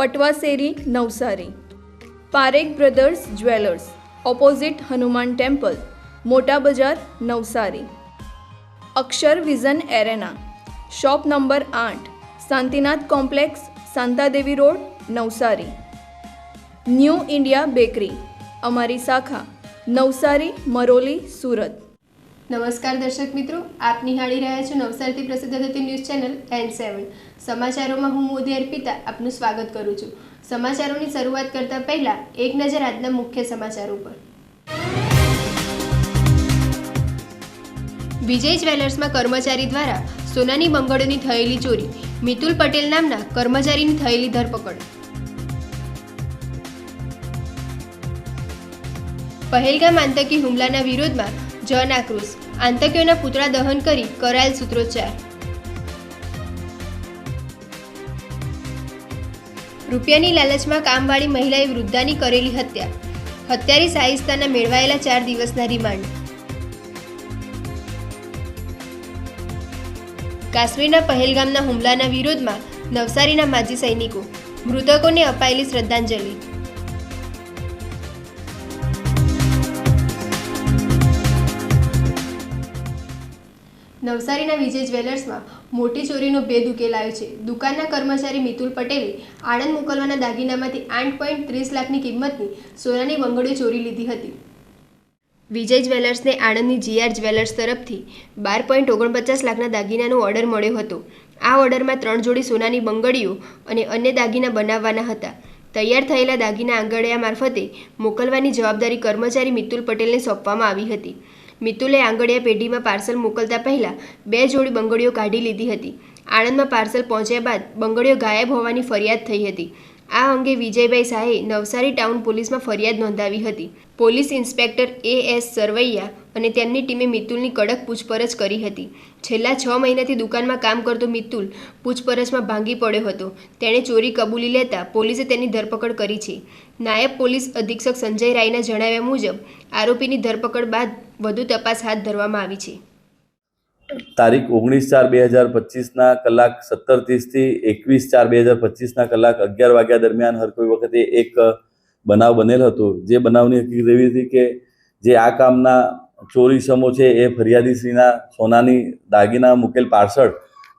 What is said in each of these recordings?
Patwa શેરી Navsari Parekh brothers jewellers opposite Hanuman temple Mota Bazar Navsari Akshar vision arena shop number આઠ Shantinath complex Shantadevi road Navsari new India bakery અમારી શાખા નવસારી મરોલી સુરત નમસ્કાર દર્શક મિત્રો, આપ નિહાળી રહ્યા છો નવસારીથી પ્રસિદ્ધ થતી ન્યૂઝ ચેનલ એન સેવન સમાચારોમાં હું મોદી અર્પિતા આપનું સ્વાગત કરું છું. સમાચારોની શરૂઆત કરતા પહેલા એક નજર આજના મુખ્ય સમાચારો પર. વિજય જ્વેલર્સમાં કર્મચારી દ્વારા સોનાની બંગડીની થયેલી ચોરી, મિતુલ પટેલ નામના કર્મચારીની થયેલી ધરપકડ. પહેલગામ આતંકી હુમલાના વિરોધમાં જન આક્રોશ આતંકીઓના પુતળા દહન કરી કરાયેલ સૂત્રોચ્ચાર રૂપિયાની લાલચમાં કામવાળી મહિલાએ વૃદ્ધાની કરેલી હત્યા. હત્યારી સાહિસ્તાના મેળવાયેલા ચાર દિવસના રિમાન્ડ. કાશ્મીરના પહેલગામના હુમલાના વિરોધમાં નવસારીના માજી સૈનિકો, મૃતકોને અપાયેલી શ્રદ્ધાંજલિ. નવસારીના વિજય જ્વેલર્સમાં મોટી ચોરીનો ભેદ ઉકેલાયો છે. દુકાનના કર્મચારી મિતુલ પટેલે આણંદ મોકલવાના દાગીનામાંથી આઠ પોઈન્ટ ત્રીસ લાખની કિંમતની સોનાની બંગડીઓ ચોરી લીધી હતી. વિજય જ્વેલર્સને આણંદની જીઆર જ્વેલર્સ તરફથી બાર પોઈન્ટ ઓગણપચાસ લાખના દાગીનાનો ઓર્ડર મળ્યો હતો. આ ઓર્ડરમાં ત્રણ જોડી સોનાની બંગડીઓ અને અન્ય દાગીના બનાવવાના હતા. તૈયાર થયેલા દાગીના આંગળિયા મારફતે મોકલવાની જવાબદારી કર્મચારી મિતુલ પટેલને સોંપવામાં આવી હતી. મિતુલે આંગળીયા પેઢીમાં પાર્સલ મોકલતા પહેલાં બે જોડી બંગડીઓ કાઢી લીધી હતી. આણંદમાં પાર્સલ પહોંચ્યા બાદ બંગડીઓ ગાયબ હોવાની ફરિયાદ થઈ હતી. આ અંગે વિજયભાઈ શાહે નવસારી ટાઉન પોલીસમાં ફરિયાદ નોંધાવી હતી. Police inspector A S Sarvaiya અને તેમની ટીમે મિતુલની કડક પૂછપરછ કરી હતી. છેલ્લા છ મહિનાથી દુકાનમાં કામ કરતો મિતુલ પૂછપરછમાં ભાંગી પડ્યો હતો. તેણે ચોરી કબૂલી લેતા પોલીસે તેની ધરપકડ કરી છે. નાયબ પોલીસ અધિક્ષક સંજય રાયના જણાવ્યા મુજબ, આરોપીની ધરપકડ બાદ વધુ તપાસ હાથ ધરવામાં આવી છે. તારીખ ઓગણીસ ચાર બે હજાર પચીસના કલાક સત્તર ત્રીસથી એકવીસ ચાર બે હજાર પચીસના કલાક અગિયાર વાગ્યા દરમિયાન હર કોઈ વખતે એક બનાવ બનેલ હતો. જે બનાવની હકીકત એવી હતી કે જે આ કામના ચોરી સમો છે એ ફરિયાદીશ્રીના સોનાની દાગીના મૂકેલ પાર્સલ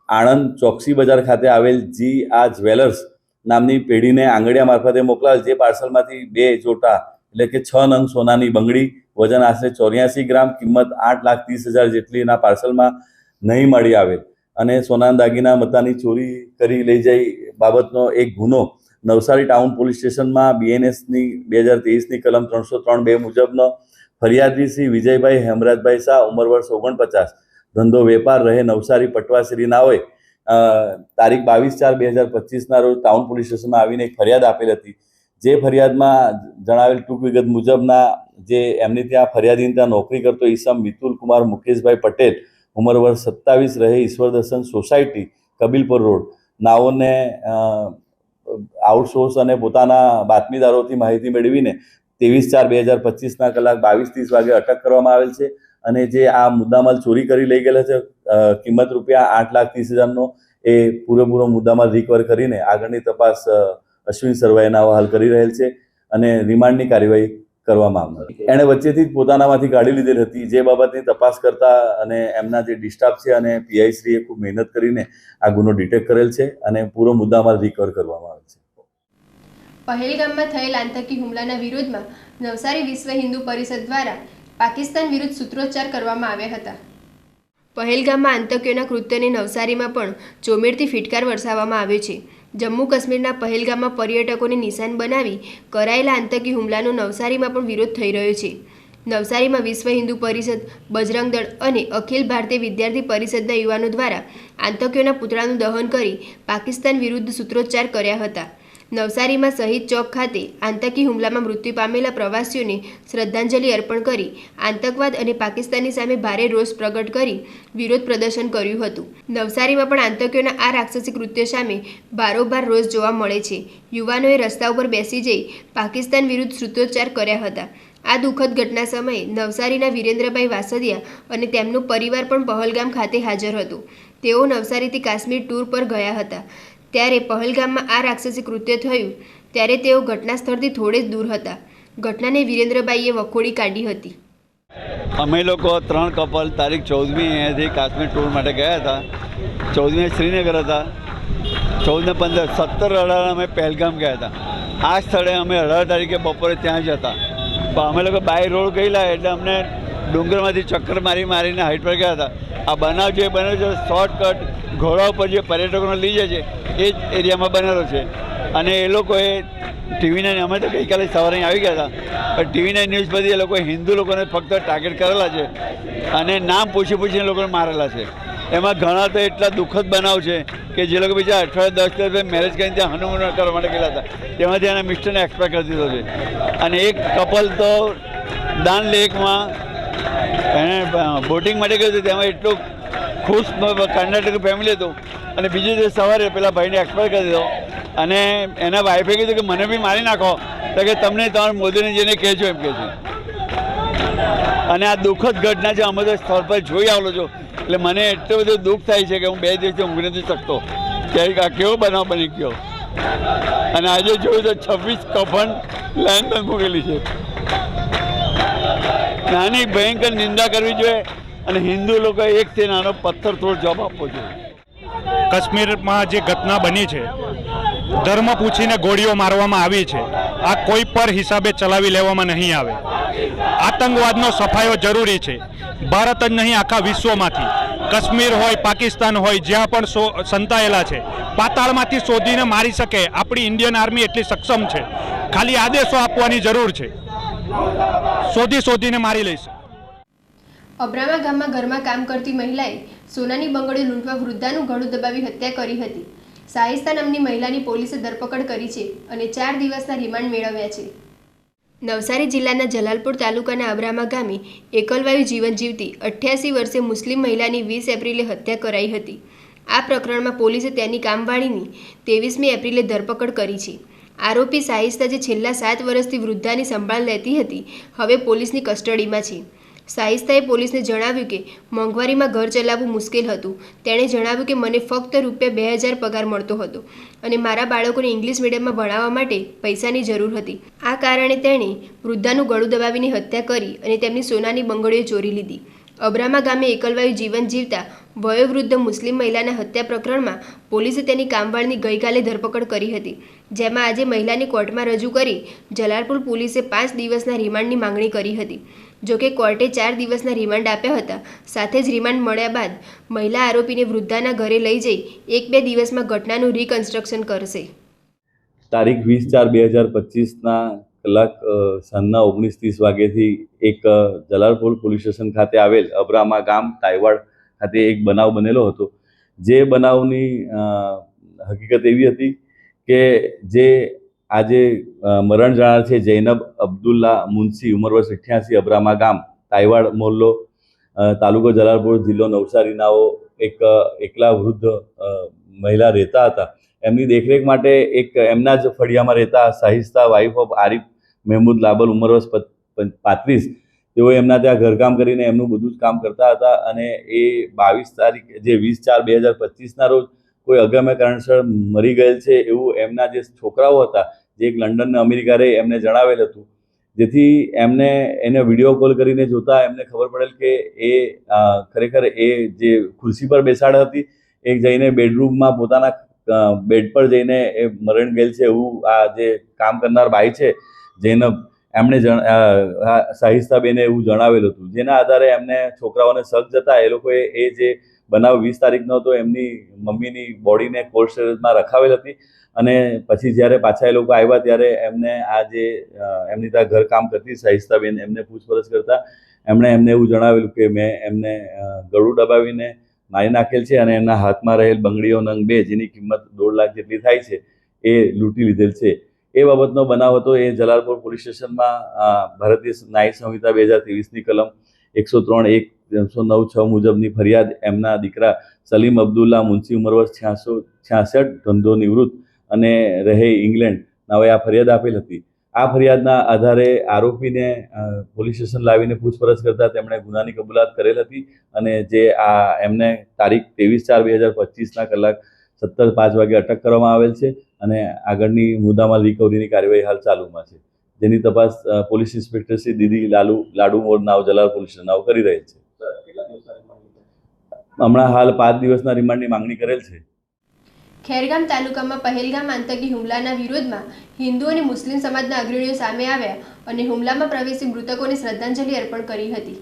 આણંદ ચોકસી બજાર ખાતે આવેલ જી આ જ્વેલર્સ નામની પેઢીને આંગળિયા મારફતે મોકલાવેલ જે પાર્સલમાંથી બે જોટા એટલે કે છ નંગ સોનાની બંગડી, વજન આશરે ચોર્યાસી ગ્રામ, કિંમત આઠ લાખ ત્રીસ હજાર જેટલી એના પાર્સલમાં નહીં મળી આવે. અને સોનાના દાગીના મતાની ચોરી કરી લઈ જઈ બાબતનો એક ગુનો નવસારી ટાઉન પોલીસ સ્ટેશનમાં બીએનએસની બે હજાર તેવીસની કલમ ત્રણસો ત્રણ બે મુજબનો ફરિયાદી શ્રી વિજયભાઈ હેમરાજભાઈ શાહ, ઉંમર વર્ષ ઓગણપચાસ. ધંધો વેપાર રહે નવસારી પટવાશ્રીના હોય. તારીખ બાવીસ ચાર બે હજાર પચીસના રોજ ટાઉન પોલીસ સ્ટેશનમાં આવીને એક ફરિયાદ આપેલ હતી. જે ફરિયાદમાં જણાવેલ ટૂંક વિગત મુજબના જે એમની ત્યાં ફરિયાદીની ત્યાં નોકરી કરતો ઈસમ મિતુલ કુમાર મુકેશભાઈ પટેલ, ઉંમર વર્ષ સત્તાવીસ રહે ઈશ્વર દર્શન સોસાયટી, કબીલપુર રોડ. નાઓને આઉટસોર્સ અને પોતાના બાતમીદારોથી માહિતી મેળવીને ત્રેવીસ ચાર બે હજાર પચીસના કલાક બાવીસ ત્રીસ વાગે અટક કરવામાં આવેલ છે અને જે આ મુદ્દામાલ ચોરી કરી લઈ ગયેલા છે કિંમત રૂપિયા આઠ લાખ ત્રીસ હજારનો એ પૂરેપૂરો મુદ્દામાલ રિકવર કરીને આગળની તપાસ અશ્વિન સરવાઈના હવાલ કરી રહેલ છે અને રિમાન્ડની કાર્યવાહી કરવામાં આવનાર એણે વચ્ચેથી જ પોતાનામાંથી કાઢી લીધેલ હતી. જે બાબતની તપાસ કરતા અને એમના જે ડિસ્ટાફ છે અને પીઆઈ શ્રીએ ખૂબ મહેનત કરીને આ ગુનો ડિટેક્ટ કરેલ છે અને પૂરો મુદ્દામાં રિકવર કરવામાં આવે છે. પહેલગામમાં થયેલ આતંકી હુમલાના વિરોધમાં નવસારી વિશ્વ હિન્દુ પરિષદ દ્વારા પાકિસ્તાન વિરુદ્ધ સૂત્રોચ્ચાર કરવામાં આવ્યા હતા. પહેલગામમાં આતંકીઓના કૃત્યને નવસારીમાં પણ ચોમેરથી ફિટકાર વરસાવવામાં આવ્યો છે. જમ્મુ કાશ્મીરના પહેલગામમાં પર્યટકોને નિશાન બનાવી કરાયેલા આતંકી હુમલાનો નવસારીમાં પણ વિરોધ થઈ રહ્યો છે. નવસારીમાં વિશ્વ હિન્દુ પરિષદ, બજરંગ દળ અને અખિલ ભારતીય વિદ્યાર્થી પરિષદના યુવાનો દ્વારા આતંકીઓના પુતળાનું દહન કરી પાકિસ્તાન વિરુદ્ધ સૂત્રોચ્ચાર કર્યા હતા. નવસારીમાં શહીદ ચોક ખાતે આતંકી હુમલામાં મૃત્યુ પામેલા પ્રવાસીઓને શ્રદ્ધાંજલિ અર્પણ કરી આતંકવાદ અને પાકિસ્તાનની સામે ભારે રોષ પ્રગટ કરી વિરોધ પ્રદર્શન કર્યું હતું. નવસારીમાં પણ આતંકીઓના આ રાક્ષસી કૃત્ય સામે બારોબાર રોષ જોવા મળે છે. યુવાનોએ રસ્તા ઉપર બેસી જઈ પાકિસ્તાન વિરુદ્ધ સૂત્રોચ્ચાર કર્યા હતા. આ દુઃખદ ઘટના સમયે નવસારીના વિરેન્દ્રભાઈ વાસદિયા અને તેમનો પરિવાર પણ પહલગામ ખાતે હાજર હતો. તેઓ નવસારીથી કાશ્મીર ટૂર પર ગયા હતા. ત્યારે પહલગામમાં આ રાક્ષસી કૃત્ય થયું, ત્યારે તેઓ ઘટના સ્થળથી થોડે જ દૂર હતા. ઘટનાને વિરેન્દ્રભાઈએ વખોડી કાઢી હતી. અમે લોકો ત્રણ કપલ તારીખ ચૌદમી અહીંયાથી કાશ્મીર ટૂર માટે ગયા હતા. ચૌદમી શ્રીનગર હતા. ચૌદને પંદર, સત્તર અઢાર અમે પહેલગામ ગયા હતા. આ સ્થળે અમે અઢાર તારીખે બપોરે ત્યાં જ હતા. પણ અમે લોકો બાય રોડ ગયેલા એટલે અમને ડુંગરમાંથી ચક્કર મારી મારીને હાઈટ પર ગયા હતા. આ બનાવ જે બનેલો છે શોર્ટકટ ઘોડા ઉપર જે પર્યટકોને લઈ જાય છે એ જ એરિયામાં બનેલો છે. અને એ લોકોએ ટીવી નાઇન, અમે તો ગઈકાલે સવારે આવી ગયા હતા. પણ ટીવી નાઇન ન્યૂઝ પરથી એ લોકોએ હિન્દુ લોકોને ફક્ત ટાર્ગેટ કરેલા છે અને નામ પૂછી પૂછીને લોકોને મારેલા છે. એમાં ઘણા તો એટલા દુઃખદ બનાવ છે કે જે લોકો બીજા અઠવાડિયે દસ દિવસ મેરેજ કરીને ત્યાં હનુમાન કરવા માટે ગયેલા હતા. તેમાંથી એના મિસ્ટરને એક્સપાયર કરી દીધો છે. અને એક કપલ તો દાન લેકમાં એને બોટિંગ માટે ગયું હતું તેમાં એટલું ખુશ કર્ણાટક ફેમિલી હતું. અને બીજે દિવસ સવારે પેલા ભાઈને એક્સપાયર કરી દીધો. અને એના વાઈફે કીધું કે, મને બી મારી નાખો. તો કે, તમને તમારા મોદીને જઈને કહેજો એમ કહે છે અને આ દુઃખદ ઘટના છે, અમે તો સ્થળ પર જોઈ આવેલો છું. એટલે મને એટલું બધું દુઃખ થાય છે કે હું બે દિવસથી ઊંઘી નથી શકતો. ક્યારેક આ કેવો બનાવ બની ગયો. અને આજે જોયું તો છવ્વીસ કફન પર મૂકેલી છે. નાની ભયંકર નિંદા કરવી જોઈએ અને હિન્દુ લોકોએ એકથી નાનો પથ્થર થોડો જવાબ આપવો જોઈએ. કાશ્મીરમાં જે ઘટના બની છે, ધર્મ પૂછીને ગોળીઓ મારવામાં આવી છે, આ કોઈ પર હિસાબે ચલાવી લેવામાં નહીં આવે. આતંકવાદનો સફાયો જરૂરી છે. ભારત જ નહીં, આખા વિશ્વમાંથી. કાશ્મીર હોય, પાકિસ્તાન હોય, જ્યાં પણ સંતાયેલા છે, પાતાળમાંથી શોધીને મારી શકે. આપણી ઇન્ડિયન આર્મી એટલી સક્ષમ છે. ખાલી આદેશો આપવાની જરૂર છે. શોધી શોધીને મારી લઈશ. અબ્રામા ગામમાં ઘરમાં કામ કરતી મહિલાએ સોનાની બંગડી લૂંટવા વૃદ્ધાનું ગળું દબાવી હત્યા કરી હતી. સાહિસ્તા નામની મહિલાની પોલીસે ધરપકડ કરી છે અને ચાર દિવસના રિમાન્ડ મેળવ્યા છે. નવસારી જિલ્લાના જલાલપુર તાલુકાના અબ્રામા ગામે એકલવાયુ જીવન જીવતી અઠ્યાસી વર્ષે મુસ્લિમ મહિલાની વીસ એપ્રિલે હત્યા કરાઈ હતી. આ પ્રકરણમાં પોલીસે તેની કામવાળીની ત્રેવીસમી એપ્રિલે ધરપકડ કરી છે. આરોપી સાહિસ્તા જે છેલ્લા સાત વર્ષથી વૃદ્ધાની સંભાળ લેતી હતી, હવે પોલીસની કસ્ટડીમાં છે. સાહિસ્તાએ પોલીસને જણાવ્યું કે, મોંઘવારીમાં ઘર ચલાવવું મુશ્કેલ હતું. તેણે જણાવ્યું કે, મને ફક્ત રૂપિયા બે હજાર પગાર મળતો હતો અને મારા બાળકોને ઇંગ્લિશ મીડિયમમાં ભણાવવા માટે પૈસાની જરૂર હતી. આ કારણે તેણે વૃદ્ધાનું ગળું દબાવીને હત્યા કરી અને તેમની સોનાની બંગડીઓ ચોરી લીધી. અબ્રામા ગામે એકલવાયુ જીવન જીવતા વયોવૃદ્ધ મુસ્લિમ મહિલાના હત્યા પ્રકરણમાં પોલીસે તેની કામવાળની ગઈકાલે ધરપકડ કરી હતી, જેમાં આજે મહિલાની કોર્ટમાં રજૂ કરી જલાલપુર પોલીસે પાંચ દિવસના રિમાન્ડની માંગણી કરી હતી. જોકે કોર્ટે ચાર દિવસના રિમાન્ડ આપ્યા હતા, સાથે જ રિમાન્ડ મળ્યા બાદ મહિલા આરોપીને વૃદ્ધાના ઘરે લઈ જઈ એક બે દિવસમાં ઘટનાનું રિકન્સ્ટ્રક્શન કરશે. તારીખ વીસ ચાર બે હજાર પચીસના કલાક સાંજના ઓગણીસ ત્રીસ વાગ્યેથી એક જલાલપુર પોલીસ સ્ટેશન ખાતે આવેલ અબ્રામા ગામ, તાઇવાડ ખાતે એક બનાવ બનેલો હતો. જે બનાવની હકીકત એવી હતી કે જે આજે મરણ જનાર છે જૈનબ અબ્દુલ્લા મુનસી ઉંમર વર્ષ અઠ્યાસી, અબ્રામા ગામ, તાઇવાડ મોહલ્લો તાલુકો જલાલપુર, જિલ્લો નવસારીનાઓ એક એકલા વૃદ્ધ મહિલા રહેતા હતા. એમની દેખરેખ માટે એક એમના જ ફળિયામાં રહેતા સાહિસ્તા વાઇફ ઓફ આરિફ મહેમૂદ લાબલ, ઉંમર વર્ષ પાંત્રીસ તેઓ એમના ત્યાં ઘરકામ કરીને એમનું બધું જ કામ કરતા હતા અને એ બાવીસ તારીખ, જે વીસ ચાર બે હજાર પચીસના રોજ કોઈ અગમ્ય કારણસર મરી ગયેલ છે એવું એમના જે છોકરાઓ હતા, જે એક લંડન અમેરિકા રહે એમને જણાવેલ હતું. જેથી એમને એને વીડિયો કોલ કરીને જોતા એમને ખબર પડેલ કે એ ખરેખર એ જે ખુરશી પર બેસાડ હતી, એ જઈને બેડરૂમમાં પોતાના બેડ પર જઈને એ મરણ ગયેલ છે એવું આ જે કામ કરનાર બાઈ છે, જૈનબ એમણે સાહિસ્તાબેને એવું જણાવેલું હતું. જેના આધારે એમને છોકરાઓને શક જતા એ લોકોએ એ જે બનાવ વીસ તારીખનો હતો, એમની મમ્મીની બોડીને કોલ્ડ સ્ટોરેજમાં રખાવેલ હતી. અને પછી જ્યારે પાછા એ લોકો આવ્યા ત્યારે એમને આ જે એમની ત્યાં ઘર કામ કરતી સાહિસ્તાબેન એમને પૂછપરછ કરતા એમણે એમને એવું જણાવેલું કે મેં એમને ગળું દબાવીને મારી નાખેલ છે અને એમના હાથમાં રહેલ બંગડીઓ નંગ બે, જેની કિંમત દોઢ લાખ જેટલી થાય છે, એ લૂંટી લીધેલ છે. એ બાબતનો બનાવ હતો એ જલાલપુર પોલીસ સ્ટેશનમાં ભારતીય ન્યાય સંહિતા બે હજાર ત્રેવીસની કલમ એકસો ત્રણ એક ત્રણસો નવ છ મુજબની ફરિયાદ એમના દીકરા સલીમ અબ્દુલ્લા મુન્સી ઉંમર વર્ષ છ્યાસો, છ્યાસઠ ધંધો નિવૃત્ત અને રહે ઇંગ્લેન્ડ. નાવે આ ફરિયાદ આપેલ હતી. આ ફરિયાદના આધારે આરોપીને પોલીસ સ્ટેશન લાવીને પૂછપરછ કરતા તેમણે ગુનાની કબૂલાત કરેલ હતી અને જે આ એમને તારીખ ત્રેવીસ ચાર બે હજાર પચીસના કલાક સત્તર પાંચ વાગે અટક કરવામાં આવેલ છે. અને આગળની મુદ્દામાં રિકવરીની કાર્યવાહી હાલ ચાલુમાં છે. જેની તપાસ પોલીસ ઇન્સ્પેક્ટર શ્રી દીદી લાલુ લાડુ મોર નાવ જલાલ પોલીસ નાવ કરી રહેલ છે. હમણાં હાલ પાંચ દિવસના રિમાન્ડની માંગણી કરેલ છે. ખેરગામ તાલુકામાં પહેલગામ આતંકી હુમલાના વિરોધમાં હિન્દુ અને મુસ્લિમ સમાજના અગ્રણીઓ સામે આવ્યા અને હુમલામાં પ્રવેશી મૃતકોને શ્રદ્ધાંજલિ અર્પણ કરી હતી.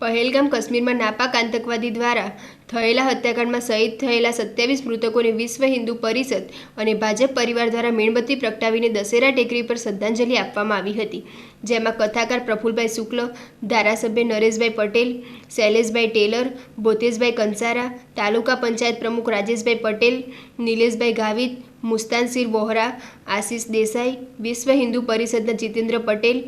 પહેલગામ કાશ્મીરમાં નાપાક આતંકવાદી દ્વારા થયેલા હત્યાકાંડમાં શહીદ થયેલા સત્યાવીસ મૃતકોને વિશ્વ હિન્દુ પરિષદ અને ભાજપ પરિવાર દ્વારા મીણબત્તી પ્રગટાવીને દશેરા ટેકરી પર શ્રદ્ધાંજલિ આપવામાં આવી હતી, જેમાં કથાકાર પ્રફુલભાઈ શુક્લ, ધારાસભ્ય નરેશભાઈ પટેલ, શૈલેષભાઈ ટેલર બોતેશભાઈ કંસારા, તાલુકા પંચાયત પ્રમુખ રાજેશભાઈ પટેલ, નિલેશભાઈ ગાવિત, મુસ્તાનસીર વોહરા, આશીષ દેસાઈ, વિશ્વ હિન્દુ પરિષદના જીતેન્દ્ર પટેલ,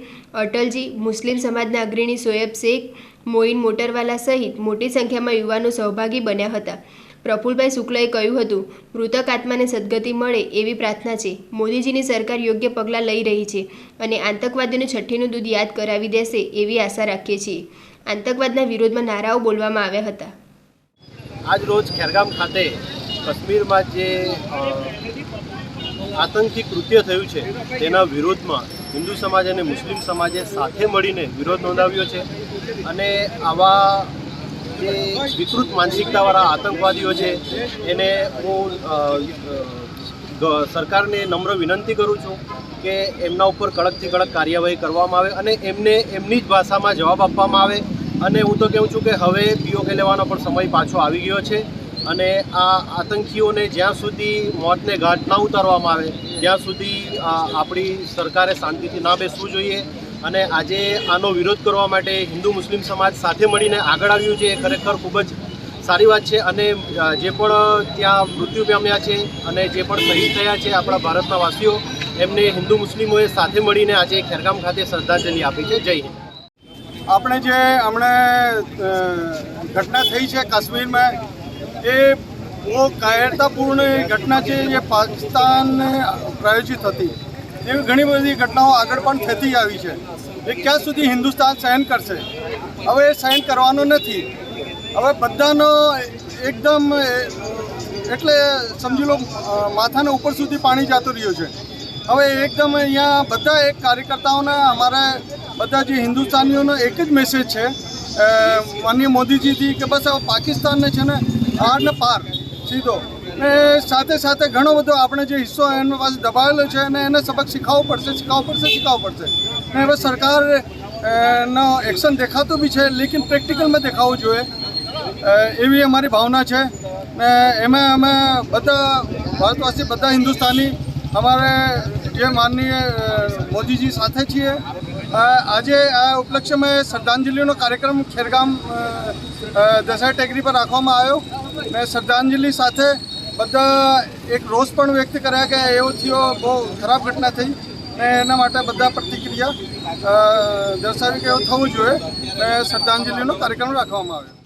અટલજી, મુસ્લિમ સમાજના અગ્રણી સોયબ શેખ મોઇન મોટરવાલા સહિત મોટી સંખ્યામાં યુવાનો સહભાગી બન્યા હતા. પ્રફુલભાઈ શુક્લએ કહ્યું હતું, મૃતક આત્માને સદગતિ મળે એવી પ્રાર્થના છે. મોદીજીની સરકાર યોગ્ય પગલાં લઈ રહી છે અને આતંકવાદીઓને છઠ્ઠીનું દૂધ યાદ કરાવી દેશે એવી આશા રાખીએ છીએ. આતંકવાદના વિરોધમાં નારાઓ બોલવામાં આવ્યા હતા. આજ રોજ ખેરગામ ખાતે કાશ્મીરમાં જે આતંકી કૃત્ય થયું છે, તેના વિરોધમાં હિન્દુ સમાજ અને મુસ્લિમ સમાજે સાથે મળીને વિરોધ નોંધાવ્યો છે. અને આવા જે વિકૃત માનસિકતાવાળા આતંકવાદીઓ છે, એને હું સરકારને નમ્ર વિનંતી કરું છું કે એમના ઉપર કડકથી કડક કાર્યવાહી કરવામાં આવે અને એમને એમની જ ભાષામાં જવાબ આપવામાં આવે. અને હું તો કહું છું કે હવે પીઓકે લેવાનો પણ સમય પાછો આવી ગયો છે અને આ આતંકીઓને જ્યાં સુધી મોતને ઘાટ ના ઉતારવામાં આવે, ત્યાં સુધી આપણી સરકારે શાંતિથી ના બેસવું જોઈએ. અને આજે આનો વિરોધ કરવા માટે હિન્દુ મુસ્લિમ સમાજ સાથે મળીને આગળ આવ્યું છે, એ ખરેખર ખૂબ જ સારી વાત છે. અને જે પણ ત્યાં મૃત્યુ પામ્યા છે અને જે પણ શહીદ થયા છે આપણા ભારતના વાસીઓ, એમને હિન્દુ મુસ્લિમોએ સાથે મળીને આજે ખેરગામ ખાતે શ્રદ્ધાંજલિ આપી છે. જય હિન્દ. આપણે જે હમણે ઘટના થઈ છે કાશ્મીરમાં, એ બહુ કાયરતાપૂર્ણ ઘટના છે જે પાકિસ્તાન પ્રાયોજિત હતી. એવી ઘણી બધી ઘટનાઓ આગળ પણ થતી આવી છે એ ક્યાં સુધી હિન્દુસ્તાન સહન કરશે. હવે એ સહન કરવાનું નથી. હવે બધાનો એકદમ એટલે સમજી લો માથાના ઉપર સુધી પાણી જતું રહ્યું છે. હવે એકદમ અહીંયા બધા એક કાર્યકર્તાઓના, અમારે બધા જે હિન્દુસ્તાનીઓનો એક જ મેસેજ છે માનનીય મોદીજીથી કે બસ હવે પાકિસ્તાનને છે ને આર ને પાર, સીધો. ને સાથે સાથે ઘણો બધો આપણે જે હિસ્સો એનો પાસે દબાવેલો છે અને એને સબક શીખવવો પડશે શીખવવો પડશે શીખવવો પડશે. ને હવે સરકાર નો એક્શન દેખાતું બી છે, લેકિન પ્રેક્ટિકલમાં દેખાવું જોઈએ. એવી અમારી ભાવના છે. ને એમાં અમે બધા ભારતવાસી, બધા હિન્દુસ્તાની, અમારે જે માનનીય મોદીજી સાથે છીએ. આજે આ ઉપલક્ષ્યમાં શ્રદ્ધાંજલિનો કાર્યક્રમ ખેરગામ દશા ટેકરી પર રાખવામાં આવ્યો. ને શ્રદ્ધાંજલિ સાથે બધા એક રોષ પણ વ્યક્ત કર્યા કે એવો થયો, બહુ ખરાબ ઘટના થઈ ને એના માટે બધા પ્રતિક્રિયા દર્શાવી કે એવું થવું જોઈએ ને શ્રદ્ધાંજલિનો કાર્યક્રમ રાખવામાં આવ્યો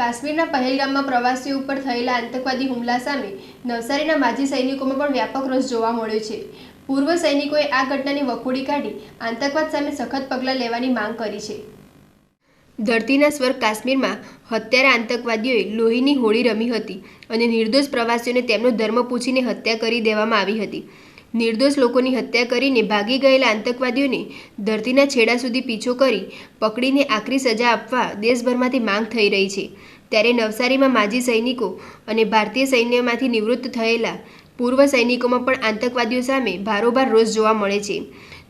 કાશ્મીરના પહેલગામમાં પ્રવાસીઓ ઉપર થયેલા આતંકવાદી હુમલા સામે નવસારીના માજી સૈનિકોમાં પણ વ્યાપક રોષ જોવા મળ્યો છે. પૂર્વ સૈનિકોએ આ ઘટનાની વખોડી કાઢી આતંકવાદ સામે સખત પગલાં લેવાની માંગ કરી છે. ધરતીના સ્વર્ગ કાશ્મીરમાં હત્યારા આતંકવાદીઓએ લોહીની હોળી રમી હતી અને નિર્દોષ પ્રવાસીઓને તેમનો ધર્મ પૂછીને હત્યા કરી દેવામાં આવી હતી. નિર્દોષ લોકોની હત્યા કરીને ભાગી ગયેલા આતંકવાદીઓને ધરતીના છેડા સુધી પીછો કરી પકડીને આકરી સજા આપવા દેશભરમાંથી માંગ થઈ રહી છે. ત્યારે નવસારીમાં માજી સૈનિકો અને ભારતીય સૈન્યમાંથી નિવૃત્ત થયેલા પૂર્વ સૈનિકોમાં પણ આતંકવાદીઓ સામે ભારોભાર રોષ જોવા મળે છે.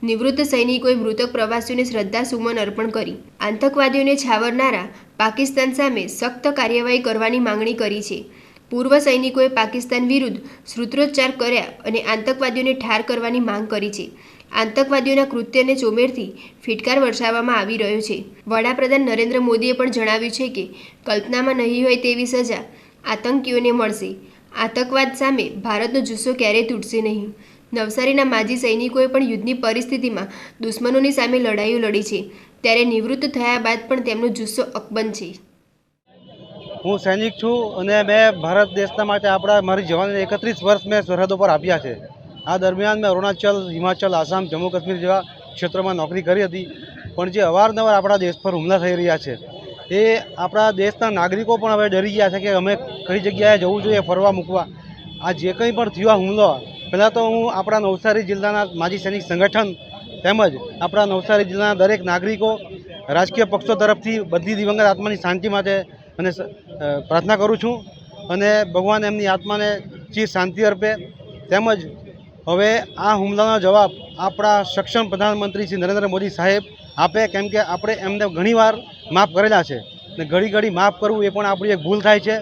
નિવૃત્ત સૈનિકોએ મૃતક પ્રવાસીઓને શ્રદ્ધા સુમન અર્પણ કરી. આતંકવાદીઓને છાવરનારા પાકિસ્તાન સામે સખ્ત કાર્યવાહી કરવાની માંગણી કરી છે. પૂર્વ સૈનિકોએ પાકિસ્તાન વિરુદ્ધ સૂત્રોચ્ચાર કર્યા અને આતંકવાદીઓને ઠાર કરવાની માંગ કરી છે. આતંકવાદીઓના કૃત્યને ચોમેરથી ફિટકાર વરસાવવામાં આવી રહ્યો છે. વડાપ્રધાન નરેન્દ્ર મોદીએ પણ જણાવ્યું છે કે, કલ્પનામાં નહીં હોય તેવી સજા આતંકીઓને મળશે. આતંકવાદ સામે ભારતનો જુસ્સો ક્યારેય તૂટશે નહીં. નવસારીના માજી સૈનિકોએ પણ યુદ્ધની પરિસ્થિતિમાં દુશ્મનોની સામે લડાઈઓ લડી છે. ત્યારે નિવૃત્ત થયા બાદ પણ તેમનો જુસ્સો અકબંધ છે. હું સૈનિક છું અને મેં ભારત દેશના માટે આપણા મારી જવાની એકત્રીસ વર્ષ મેં સરહદો પર આપ્યા છે. આ દરમિયાન મેં અરુણાચલ, હિમાચલ, આસામ જમ્મુ કાશ્મીર જેવા ક્ષેત્રોમાં નોકરી કરી હતી. પણ જે અવારનવાર આપણા દેશ પર હુમલા થઈ રહ્યા છે, એ આપણા દેશના નાગરિકો પણ હવે ડરી ગયા છે કે અમે કઈ જગ્યાએ જવું જોઈએ, ફરવા મૂકવા. આ જે કંઈ પણ થયો હુમલો પહેલાં તો હું આપણા નવસારી જિલ્લાના માજી સૈનિક સંગઠન તેમજ આપણા નવસારી જિલ્લાના દરેક નાગરિકો, રાજકીય પક્ષો તરફથી બધી દિવંગત આત્માની શાંતિ માટે અને પ્રાર્થના કરું છું અને ભગવાન એમની આત્માને ચીર શાંતિ અર્પે. તેમજ હવે આ હુમલાનો જવાબ આપણા સક્ષમ પ્રધાનમંત્રી શ્રી નરેન્દ્ર મોદી સાહેબ આપે, કેમ કે આપણે એમને ઘણીવાર માફ કરેલા છે. ને ઘડી ઘડી માફ કરવું એ પણ આપણી એક ભૂલ થાય છે.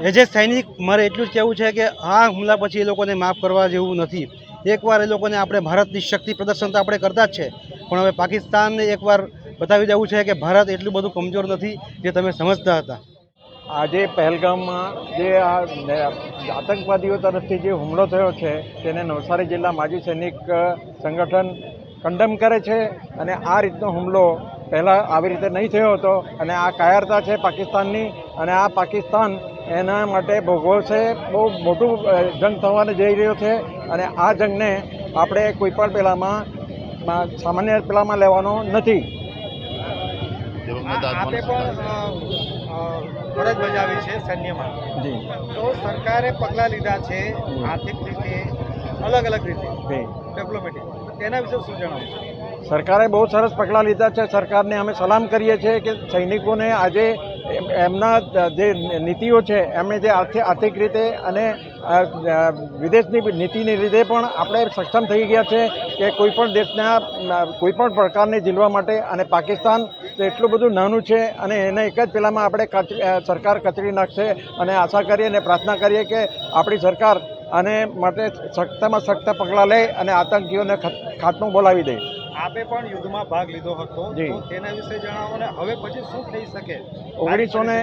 એઝ એ સૈનિક મારે એટલું જ કહેવું છે કે આ હુમલા પછી એ લોકોને માફ કરવા જેવું નથી. એકવાર એ લોકોને આપણે ભારતની શક્તિ પ્રદર્શન તો આપણે કરતા જ છે, પણ હવે પાકિસ્તાનને એકવાર બતાવી દેવું છે કે ભારત એટલું બધું કમજોર નથી જે તમે સમજતા હતા. આજે પહેલગામમાં જે આ આતંકવાદીઓ તરફથી જે હુમલો થયો છે, તેને નવસારી જિલ્લા માજી સૈનિક સંગઠન કંડમ કરે છે અને આ રીતનો હુમલો પહેલાં આવી રીતે નહીં થયો હતો અને આ કાયરતા છે પાકિસ્તાનની અને આ પાકિસ્તાન એના માટે ભોગવશે બહુ મોટું જંગ થવાને જઈ રહ્યો છે અને આ જંગને આપણે કોઈ પણ પેલામાં સામાન્ય પેલામાં લેવાનો નથી. આપે પણ ફરજ બજાવી છે સૈન્યમાં. જી. તો સરકારે પગલાં લીધા છે આર્થિક રીતે અલગ અલગ રીતે જી. ડેવલપમેન્ટ તેના વિશે શું જણાવશો સરકારે બહુ સરસ પગલાં લીધા છે. સરકારને અમે સલામ કરીએ છીએ કે સૈનિકોને આજે એમ- એમના જે નીતિઓ છે, એમને જે આર્થિક રીતે અને વિદેશની નીતિની લીધે પણ આપણે સક્ષમ થઈ ગયા છે કે કોઈપણ દેશના કોઈપણ કોઈ પ્રકારને ઝીલવા માટે અને પાકિસ્તાન એટલું બધું નાનું છે અને એને એક જ પેલામાં આપણે સરકાર કચડી નાખશે અને આશા કરીએ અને પ્રાર્થના કરીએ કે આપણી સરકાર અને માટે સખ્તમાં સખ્ત પગલાં લે અને આતંકીઓને ખાતમું બોલાવી દે. આપે પણ યુદ્ધમાં ભાગ લીધો હતો. તો તેના વિશે જણાવો ને હવે પછી શું થઈ શકે? ઓગણીસો ને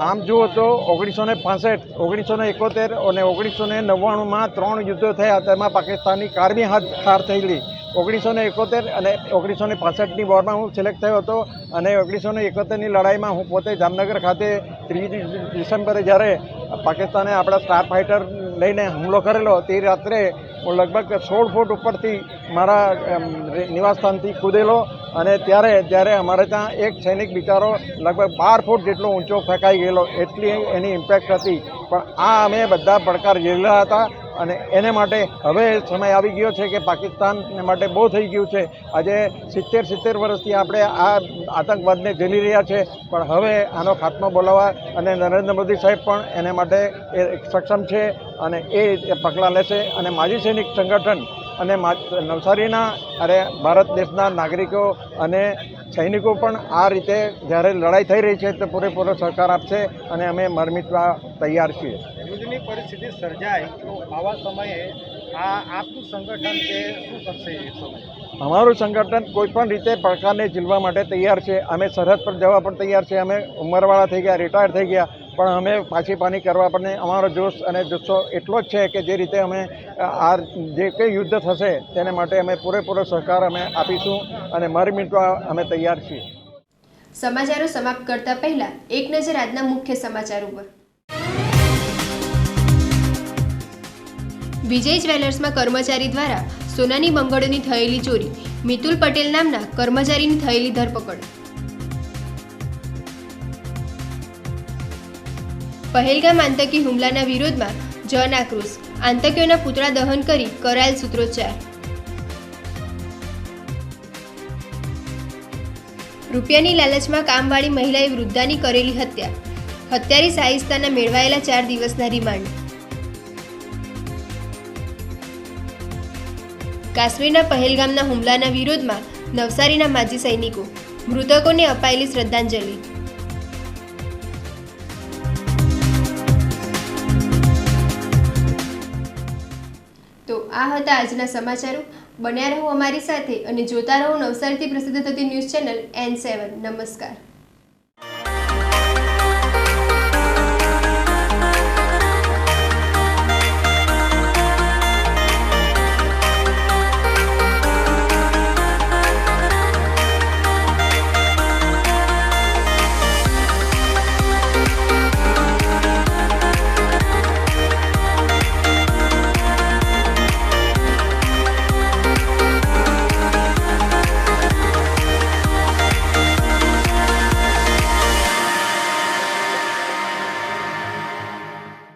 આમ જુઓ તો ઓગણીસો ને પાસઠ ઓગણીસો ને એકોતેર અને ઓગણીસો ને નવ્વાણુંમાં ત્રણ યુદ્ધો થયા. તેમાં પાકિસ્તાનની કારમી હાથ હાર થયેલી. ઓગણીસો ને એકોતેર અને ઓગણીસો ને પાસઠની વોરમાં હું સિલેક્ટ થયો હતો અને ઓગણીસો ને એકોતેરની લડાઈમાં હું પોતે જામનગર ખાતે ત્રીજી ડિસેમ્બરે જ્યારે પાકિસ્તાને આપણા સ્ટાર ફાઇટર લઈને હુમલો કરેલો તે રાત્રે હું લગભગ સોળ ફૂટ ઉપરથી મારા નિવાસસ્થાનથી કૂદેલો અને ત્યારે, જ્યારે અમારે ત્યાં એક સૈનિક બિચારો લગભગ બાર ફૂટ જેટલો ઊંચો ફેંકાઈ ગયેલો, એટલી એની ઇમ્પેક્ટ હતી. પણ આ અમે બધા પડકાર ઝીલેલા હતા. અને એને માટે હવે સમય આવી ગયો છે કે પાકિસ્તાનને માટે બહુ થઈ ગયું છે. આજે સિત્તેર સિત્તેર વર્ષથી આપણે આ આતંકવાદને ઝીલી રહ્યા છે. પણ હવે આનો ખાત્મો બોલાવવા અને નરેન્દ્ર મોદી સાહેબ પણ એને માટે એ સક્ષમ છે અને એ પગલાં લેશે. અને માજી સૈનિક સંગઠન અને નવસારીના અરે ભારત દેશના નાગરિકો અને સૈનિકો પણ આ રીતે જ્યારે લડાઈ થઈ રહી છે તો પૂરેપૂરો સહકાર આપશે અને અમે મરમીટવા તૈયાર છીએ. યુદ્ધની પરિસ્થિતિ સર્જાય તો આવા સમયે આ આપનું સંગઠન તે શું કરશે એ અમારું સંગઠન કોઈ પણ રીતે પડકારને ઝીલવા માટે તૈયાર છે. અમે સરહદ પર જવા પણ તૈયાર છે. અમે ઉંમરવાળા થઈ ગયા રિટાયર થઈ ગયા પણ અમે પાછી પાની કરવા પણ અમારો જોશ અને જુસ્સો એટલો જ છે કે જે રીતે અમે આ જે કંઈ યુદ્ધ થશે તેને માટે અમે પૂરેપૂરો સહકાર અમે આપીશું અને મર મીટવા અમે તૈયાર છીએ. સમાચારો સમાપ્ત કરતા પહેલા એક નજર આજના મુખ્ય સમાચાર ઉપર. વિજય જ્વેલર્સમાં કર્મચારી દ્વારા સોનાની બંગડીની થયેલી ચોરી, મિતુલ પટેલ નામના કર્મચારીની થયેલી ધરપકડ. પહેલગામ આતંકી હુમલાના વિરોધમાં જન આક્રોશ, આતંકીઓના પૂતળા દહન કરી કરાયેલ સૂત્રોચ્ચાર. રૂપિયાની લાલચમાં કામવાળી મહિલાએ વૃદ્ધાની કરેલી હત્યા. હત્યારી સાહિસ્તાના મેળવાયેલા ચાર દિવસના રિમાન્ડ. કાશ્મીરના પહેલગામના હુમલાના વિરોધમાં નવસારીના માજી સૈનિકો મૃતકોને અપાયેલી શ્રદ્ધાંજલિ. તો આ હતા આજના સમાચારો. બન્યા રહો અમારી સાથે અને જોતા રહો નવસારીથી પ્રસિદ્ધ થતી ન્યૂઝ ચેનલ એન સેવન નમસ્કાર.